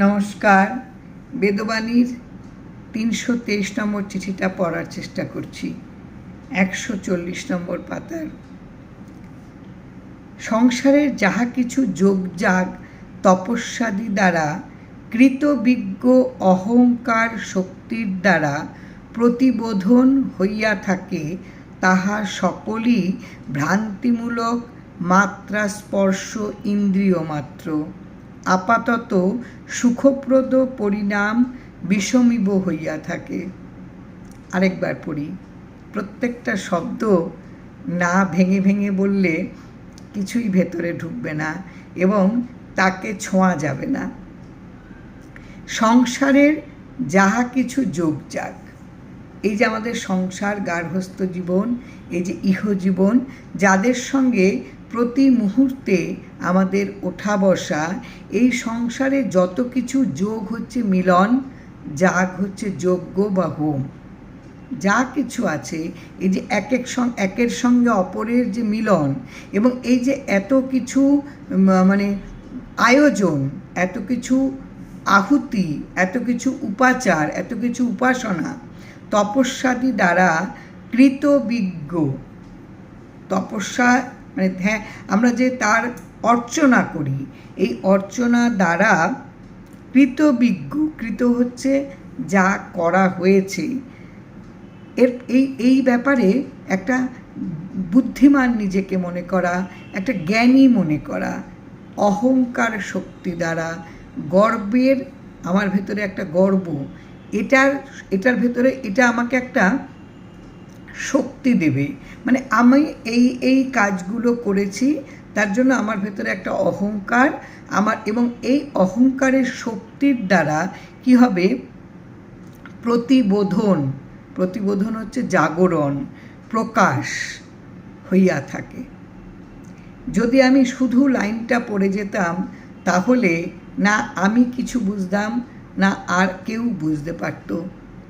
নমস্কার। বেদবাণীর তিনশো তেইশ নম্বর চিঠিটা পড়ার চেষ্টা করছি। একশো চল্লিশ নম্বর পাতার। সংসারের যাহা কিছু যোগজাগ তপস্যাদি দ্বারা কৃতবিজ্ঞ অহংকার শক্তির দ্বারা প্রতিবোধন হইয়া থাকে, তাহা সকলই ভ্রান্তিমূলক মাত্রা স্পর্শ ইন্দ্রিয় মাত্র আপাতত সুখপ্রদ পরিণাম বিষমিব হইয়া থাকে। আরেকবার পড়ি। প্রত্যেকটা শব্দ না ভেঙে ভেঙে বললে কিছুই ভেতরে ঢুকবে না এবং তাকে ছোঁয়া যাবে না। সংসারের যাহা কিছু যোগ যাক। এই যে আমাদের সংসার গার্হস্থ জীবন, এই যে ইহজীবন, যাদের সঙ্গে প্রতি মুহূর্তে আমাদের ওঠা বসা, এই সংসারে যত কিছু যোগ হচ্ছে মিলন, যাগ হচ্ছে যজ্ঞ বা হোম। যা কিছু আছে, এই যে এক এক একের সঙ্গে অপরের যে মিলন এবং এই যে এত কিছু মানে আয়োজন, এত কিছু আহুতি, এত কিছু উপাচার, এত কিছু উপাসনা, তপস্যাদি দ্বারা কৃতবিজ্ঞ। তপস্যা মানে হ্যাঁ আমরা যে তার অর্চনা করি, এই অর্চনা দ্বারা কৃতবিজ্ঞ, কৃত হচ্ছে যা করা হয়েছে। এর, এই এই ব্যাপারে একটা বুদ্ধিমান নিজেকে মনে করা, একটা জ্ঞানী মনে করা, অহংকার শক্তি দ্বারা গর্বের, আমার ভেতরে একটা গর্ব, এটার এটার ভেতরে এটা আমাকে একটা শক্তি দেবে। মানে আমি এই এই কাজগুলো করেছি, তার জন্য আমার ভেতরে একটা অহংকার, আমার এবং এই অহংকারের শক্তির দ্বারা কি হবে? প্রতিবোধন প্রতিবোধন হচ্ছে জাগরণ, প্রকাশ হইয়া থাকে। যদি আমি শুধু লাইনটা পড়ে যেতাম, তাহলে না আমি কিছু বুঝতাম, না আর কেউ বুঝতে পারত।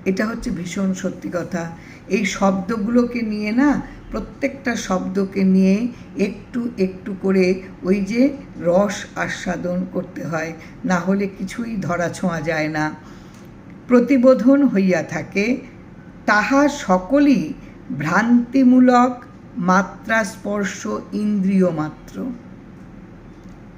এটা হচ্ছে ভীষণ সত্যি কথা। এই শব্দগুলোকে নিয়ে না, প্রত্যেকটা শব্দকে নিয়ে একটু একটু করে ওই যে রস আস্বাদন করতে হয়, না হলে কিছুই ধরা ছোঁয়া যায় না। প্রতিবোধন হইয়া থাকে, তাহা সকলই ভ্রান্তিমূলক মাত্রা স্পর্শ ইন্দ্রিয় মাত্র।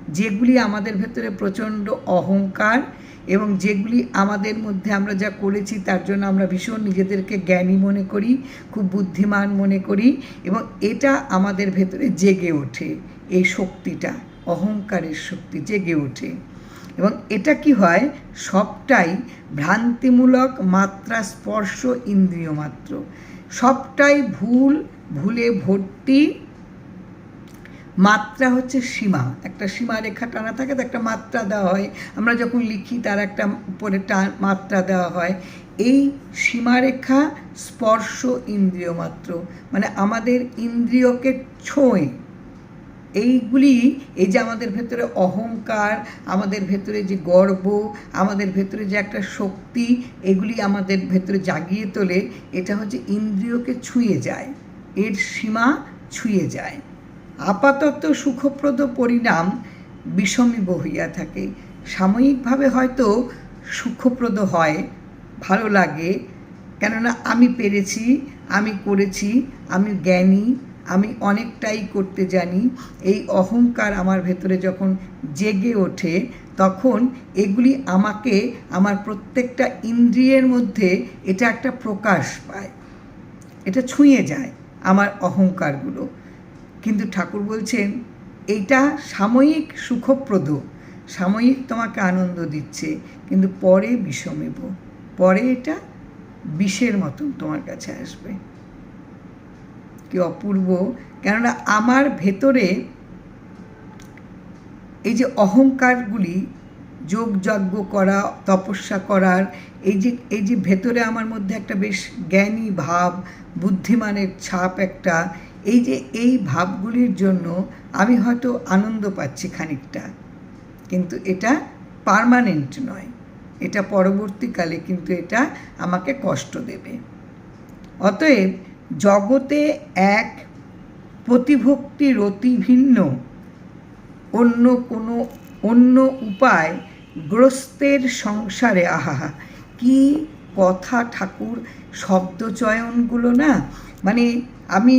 যেগুলি আমাদের ভেতরে প্রচণ্ড অহংকার এবং যেগুলি আমাদের মধ্যে আমরা যা করেছি, তার জন্য আমরা ভীষণ নিজেদেরকে জ্ঞানী মনে করি, খুব বুদ্ধিমান মনে করি এবং এটা আমাদের ভেতরে জেগে ওঠে, এই শক্তিটা, অহংকারের শক্তি জেগে ওঠে। এবং এটা কি হয়? সবটাই ভ্রান্তিমূলক মাত্রা স্পর্শ ইন্দ্রিয় মাত্র। সবটাই ভুল, ভুলে ভর্তি মাত্রা হচ্ছে সীমা। একটা সীমা রেখা টানা থাকে তো একটা মাত্রা দেওয়া হয়। আমরা যখন লিখি তার একটা উপরে টান মাত্রা দেওয়া হয়। এই সীমারেখা স্পর্শ ইন্দ্রিয় মাত্র। মানে আমাদের ইন্দ্রিয়কে ছোঁয়। এইগুলি, এই যে আমাদের ভেতরে অহংকার, আমাদের ভেতরে যে গর্ব, আমাদের ভেতরে যে একটা শক্তি, এগুলি আমাদের ভেতরে জাগিয়ে তোলে। এটা হচ্ছে ইন্দ্রিয়কে ছুঁয়ে যায়। এর সীমা ছুঁয়ে যায়। আপাতত সুখপ্রদ পরিণাম বিষমিব হইয়া থাকে। সাময়িকভাবে হয়তো সুখপ্রদ হয়, ভালো লাগে, কেননা আমি পেরেছি, আমি করেছি, আমি জ্ঞানী, আমি অনেকটাই করতে জানি। এই অহংকার আমার ভেতরে যখন জেগে ওঠে, তখন এগুলি আমাকে, আমার প্রত্যেকটা ইন্দ্রিয়ের মধ্যে এটা একটা প্রকাশ পায়। এটা ছুঁয়ে যায় আমার অহংকারগুলো। কিন্তু ঠাকুর বলছেন, এইটা সাময়িক সুখপ্রদ। সাময়িক তোমাকে আনন্দ দিচ্ছে, কিন্তু পরে বিষমেব। পরে এটা বিষের মতন তোমার কাছে আসবে। কি অপূর্ব। কেননা আমার ভেতরে এই যে অহংকারগুলি যোগযজ্ঞ করা, তপস্যা করার, এই যে এই যে ভেতরে আমার মধ্যে একটা বেশ জ্ঞানী ভাব, বুদ্ধিমানের ছাপ একটা এই যে এই ভাবগুলির জন্য আমি হয়তো আনন্দ পাচ্ছি খানিকটা। কিন্তু এটা পারমানেন্ট নয়। এটা পরবর্তীকালে কিন্তু এটা আমাকে কষ্ট দেবে। অতএব জগতে এক প্রতিভক্তির অতি ভিন্ন অন্য কোনো অন্য উপায় গ্রস্তের সংসারে, আহা, কি কথা ঠাকুর শব্দচয়নগুলো না মানে আমি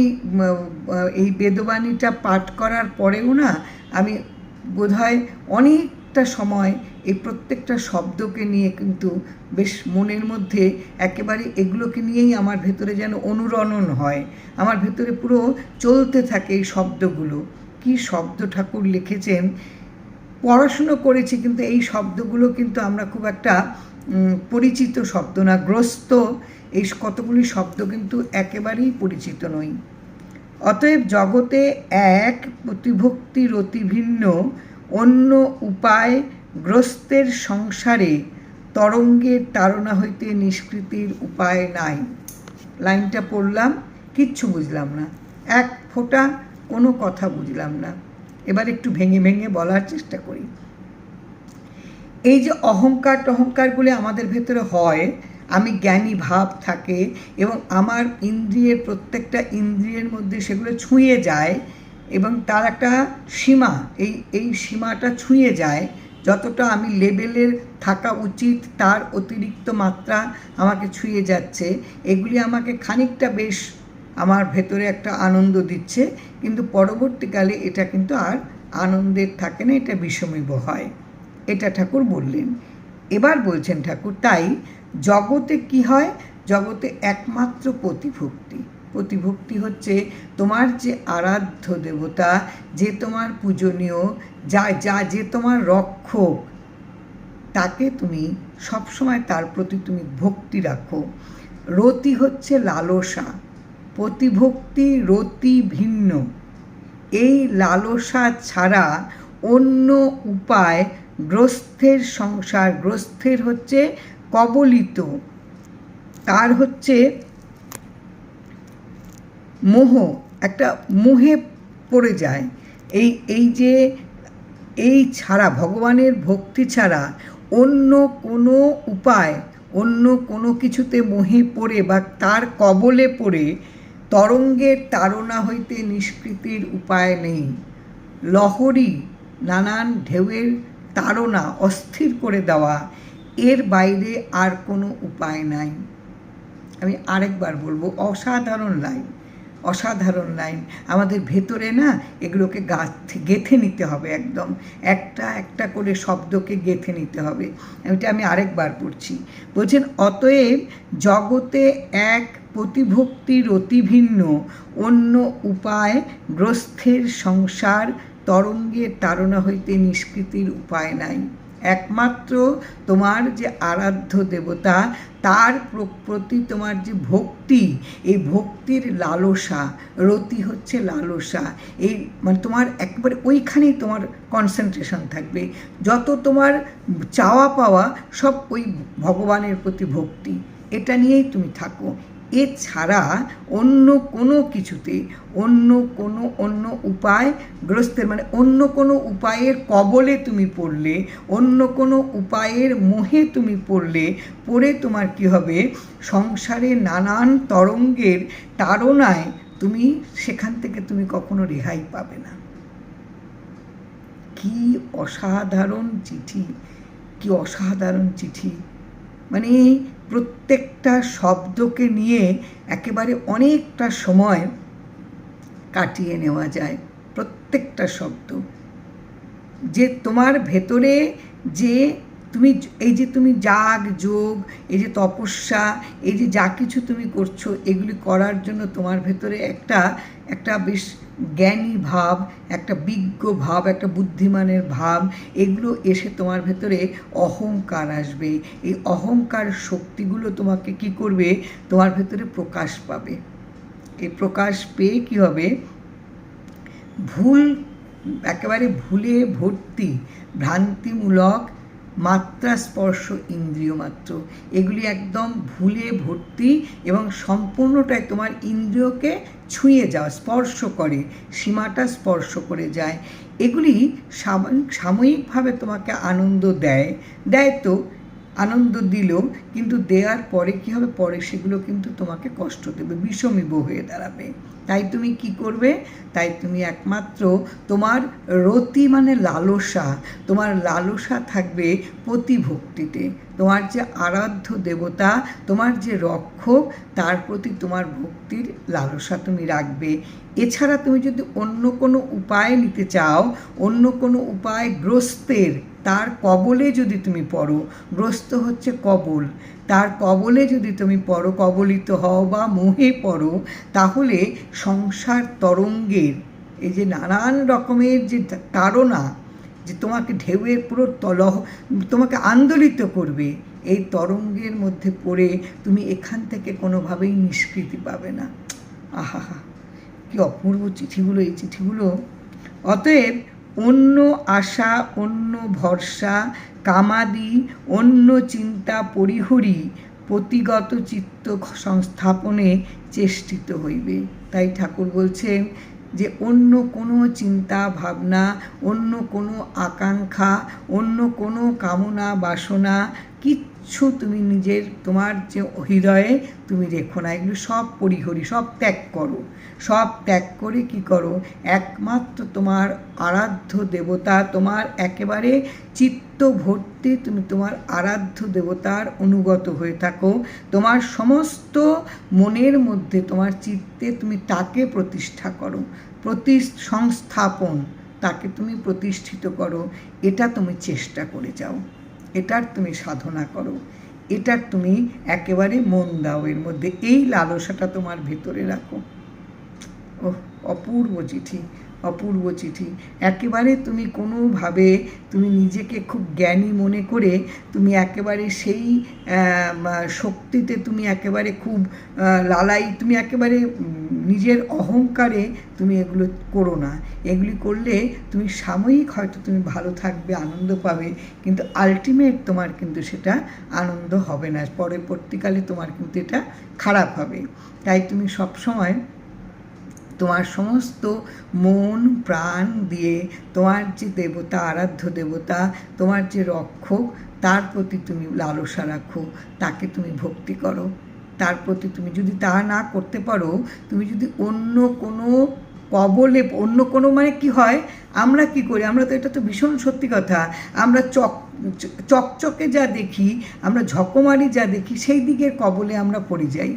এই বেদবাণীটা পাঠ করার পরেও না, আমি বোধহয় অনেকটা সময় এই প্রত্যেকটা শব্দকে নিয়ে কিন্তু বেশ মনের মধ্যে একেবারে এগুলোকে নিয়েই আমার ভেতরে যেন অনুরণন হয়। আমার ভেতরে পুরো চলতে থাকে এই শব্দগুলো। কি শব্দ ঠাকুর লিখেছেন? পড়াশুনো করেছি কিন্তু এই শব্দগুলো কিন্তু আমরা খুব একটা পরিচিত শব্দ না, গ্রস্ত এই কতগুলি শব্দ কিন্তু একেবারেই পরিচিত নই। অতএব জগতে এক প্রতিভক্তির অতি ভিন্ন অন্য উপায় গ্রস্তের সংসারে তরঙ্গের তাড়না হইতে নিষ্কৃতির উপায় নাই। লাইনটা পড়লাম, কিচ্ছু বুঝলাম না। এক ফোঁটা কোনো কথা বুঝলাম না। এবার একটু ভেঙে ভেঙে বলার চেষ্টা করি। এই যে অহংকার টহংকারগুলি আমাদের ভেতরে হয় আমি জ্ঞানী ভাব থাকে এবং আমার ইন্দ্রিয়ের প্রত্যেকটা ইন্দ্রিয়ের মধ্যে সেগুলো ছুঁয়ে যায় এবং তার একটা সীমা, এই এই সীমাটা ছুঁয়ে যায়। যতটা আমি লেভেলের থাকা উচিত, তার অতিরিক্ত মাত্রা আমাকে ছুঁয়ে যাচ্ছে। এগুলি আমাকে খানিকটা বেশ আমার ভেতরে একটা আনন্দ দিচ্ছে, কিন্তু পরবর্তীকালে এটা কিন্তু আর আনন্দের থাকে না, এটা বিষমীব হয়। এটা ঠাকুর বললেন। এবার বলছেন ঠাকুর, তাই জগতে কি হয়? জগতে একমাত্র প্রতিভক্তি। প্রতিভক্তি হচ্ছে তোমার যে আরাধ্য দেবতা, যে তোমার পূজনীয়, যা যা, যে তোমার রক্ষক, তাকে তুমি সবসময় তার প্রতি তুমি ভক্তি রাখো। রতি হচ্ছে লালসা। প্রতিভক্তি রতি ভিন্ন। এই লালসা ছাড়া অন্য উপায় গ্রস্থের সংসার, গ্রস্থের হচ্ছে কবলিত। তার হচ্ছে মোহ, একটা মোহে পড়ে যায়। এই এই যে, এই ছাড়া, ভগবানের ভক্তি ছাড়া অন্য কোনো উপায়, অন্য কোনো কিছুতে মোহে পড়ে বা তার কবলে পড়ে তরঙ্গের তাড়না হইতে নিষ্কৃতির উপায় নেই। লহরী, নানান ঢেউয়ের তাড়না অস্থির করে দেওয়া, এর বাইরে আর কোনো উপায় নাই। আমি আরেকবার বলব, অসাধারণ লাইন অসাধারণ লাইন। আমাদের ভেতরে না এগুলোকে গাঁথ- গেঁথে নিতে হবে একদম। একটা একটা করে শব্দকে গেঁথে নিতে হবে। এটা আমি আরেকবার পড়ছি। বলছেন, অতএব জগতে এক প্রতিভক্তির অতি ভিন্ন অন্য উপায় গ্রস্থের সংসার তরঙ্গের তাড়না হইতে নিষ্কৃতির উপায় নাই। একমাত্র তোমার যে আরাধ্য দেবতা, তার প্রতি তোমার যে ভক্তি, এই ভক্তির লালসা, রতি হচ্ছে লালসা। এই মানে তোমার একবারে ওইখানেই তোমার কনসেন্ট্রেশন থাকবে। যত তোমার চাওয়া পাওয়া, সব ওই ভগবানের প্রতি ভক্তি। এটা নিয়েই তুমি থাকো। এছাড়া অন্য কোনো কিছুতে অন্য কোনো অন্য উপায় গ্রস্তের মানে অন্য কোনো উপায়ের কবলে তুমি পড়লে, অন্য কোনো উপায়ের মোহে তুমি পড়লে, পড়ে তোমার কি হবে? সংসারে নানান তরঙ্গের তাড়নায় তুমি সেখান থেকে তুমি কখনো রেহাই পাবে না। কি অসাধারণ চিঠি, কি অসাধারণ চিঠি। মানে প্রত্যেকটা শব্দকে নিয়ে একেবারে অনেকটা সময় কাটিয়ে নেওয়া যায়, প্রত্যেকটা শব্দ। যে তোমার ভেতরে যে তুমি এই যে তুমি যাগ, যোগ, এই যে তপস্যা, এই যে যা কিছু তুমি করছ, এগুলি করার জন্য তোমার ভেতরে একটা একটা বেশ জ্ঞানী ভাব, একটা বিজ্ঞ ভাব, একটা বুদ্ধিমানের ভাব, এগুলো এসে তোমার ভেতরে অহংকার আসবে। এই অহংকার শক্তিগুলো তোমাকে কি করবে? তোমার ভেতরে প্রকাশ পাবে। এই প্রকাশ পেয়ে কি হবে? ভুল, একেবারে ভুলে ভর্তি, ভ্রান্তিমূলক মাত্রা স্পর্শ ইন্দ্রিয় মাত্র। এগুলি একদম ভুলে ভর্তি এবং সম্পূর্ণটাই তোমার ইন্দ্রিয়কে ছুঁয়ে যাওয়া, স্পর্শ করে, সীমাটা স্পর্শ করে যায়। এগুলি সাময়িকভাবে তোমাকে আনন্দ দেয়। দেয় তো আনন্দ দিল কিন্তু দেওয়ার পরে কী হবে? পরে সেগুলো কিন্তু তোমাকে কষ্ট দেবে বিষমিব হয়ে দাঁড়াবে। তাই তুমি কি করবে? তাই তুমি একমাত্র তোমার রতি মানে লালসা, তোমার লালসা থাকবে প্রতিভক্তিতে। তোমার যে আরাধ্য দেবতা, তোমার যে রক্ষক, তার প্রতি তোমার ভক্তির লালসা তুমি রাখবে। এছাড়া তুমি যদি অন্য কোনো উপায় নিতে চাও, অন্য কোনো উপায় গ্রস্তের তার কবলে যদি তুমি পড়ো, গ্রস্ত হচ্ছে কবল। তার কবলে যদি তুমি পড়ো, কবলিত হও বা মোহে পড়ো, তাহলে সংসার তরঙ্গের, এই যে নানান রকমের যে তাড়না, যে তোমাকে ঢেউয়ের পুরো তলহ, তোমাকে আন্দোলিত করবে, এই তরঙ্গের মধ্যে পড়ে তুমি এখান থেকে কোনোভাবেই নিষ্কৃতি পাবে না। আহা কি অপূর্ব চিঠিগুলো, এই চিঠিগুলো। অতএব অন্য আশা, অন্য ভরসা, কামাদি, অন্য চিন্তা পরিহরি প্রতিগত চিত্ত সংস্থাপনে চেষ্টিত হইবে। তাই ঠাকুর বলছেন যে, অন্য কোনো চিন্তা, ভাবনা, অন্য কোনো আকাঙ্ক্ষা, অন্য কোনো কামনা, বাসনা কিচ্ছু তুমি নিজের, তোমার যে হৃদয়ে তুমি রেখো না, এগুলো সব পরিহরি, সব ত্যাগ করো। সব ত্যাগ করে কি করো? একমাত্র তোমার আরাধ্য দেবতা, তোমার একেবারে চিত্ত ভর্তি তুমি তোমার আরাধ্য দেবতার অনুগত হয়ে থাকো। তোমার সমস্ত মনের মধ্যে, তোমার চিত্তে তুমি তাকে প্রতিষ্ঠা করো। প্রতি সংস্থাপন, তাকে তুমি প্রতিষ্ঠিত করো। এটা তুমি চেষ্টা করে যাও। এটার তুমি সাধনা করো। এটার তুমি একেবারে মন দাও এর মধ্যে। এই লালসাটা তোমার ভেতরে রাখো। ও অপূর্ব চিঠি। অপূর্ব চিঠি একেবারে তুমি কোনোভাবে তুমি নিজেকে খুব জ্ঞানী মনে করে তুমি একেবারে সেই শক্তিতে তুমি একেবারে খুব লালাই, তুমি একেবারে নিজের অহংকারে তুমি এগুলো করো না। এগুলি করলে তুমি সাময়িক হয়তো তুমি ভালো থাকবে, আনন্দ পাবে, কিন্তু আলটিমেট তোমার কিন্তু সেটা আনন্দ হবে না। পরবর্তীকালে তোমার কিন্তু এটা খারাপ হবে। তাই তুমি সবসময় তোমার সমস্ত মন, প্রাণ দিয়ে তোমার যে দেবতা, আরাধ্য দেবতা, তোমার যে রক্ষক, তার প্রতি তুমি লালসা রাখো, তাকে তুমি ভক্তি করো। তার প্রতি তুমি যদি তা না করতে পারো, তুমি যদি অন্য কোনো কবলে, অন্য কোনো মানে কি হয়? আমরা কি করি? আমরা তো এটা তো ভীষণ সত্যি কথা। আমরা চক, চকচকে যা দেখি, আমরা ঝকমারি যা দেখি, সেই দিকের কবলে আমরা পড়ে যাই।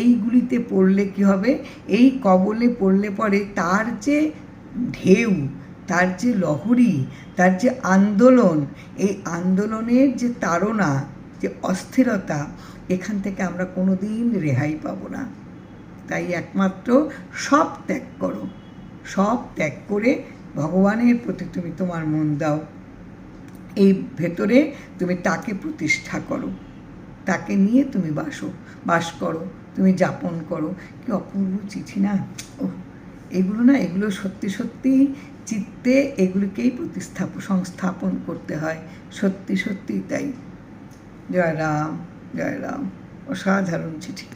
এইগুলিতে পড়লে কি হবে? এই কবলে পড়লে পরে তার যে ঢেউ, তার যে লহরী, তার যে আন্দোলন, এই আন্দোলনের যে তাড়না, যে অস্থিরতা, এখান থেকে আমরা কোনো দিন রেহাই পাব না। তাই একমাত্র সব ত্যাগ করো। সব ত্যাগ করে ভগবানের প্রতি তুমি তোমার মন দাও। এই ভেতরে তুমি তাকে প্রতিষ্ঠা করো। তাকে নিয়ে তুমি বাসো, বাস করো। তুমি যাপন করো। কি অপূর্ব চিঠি না? ও এগুলো না, এগুলো সত্যি সত্যি চিত্তে এগুলোকেই প্রতিস্থাপ, সংস্থাপন করতে হয়। সত্যি সত্যি তাই। জয় রাম জয় রাম। অসাধারণ চিঠি।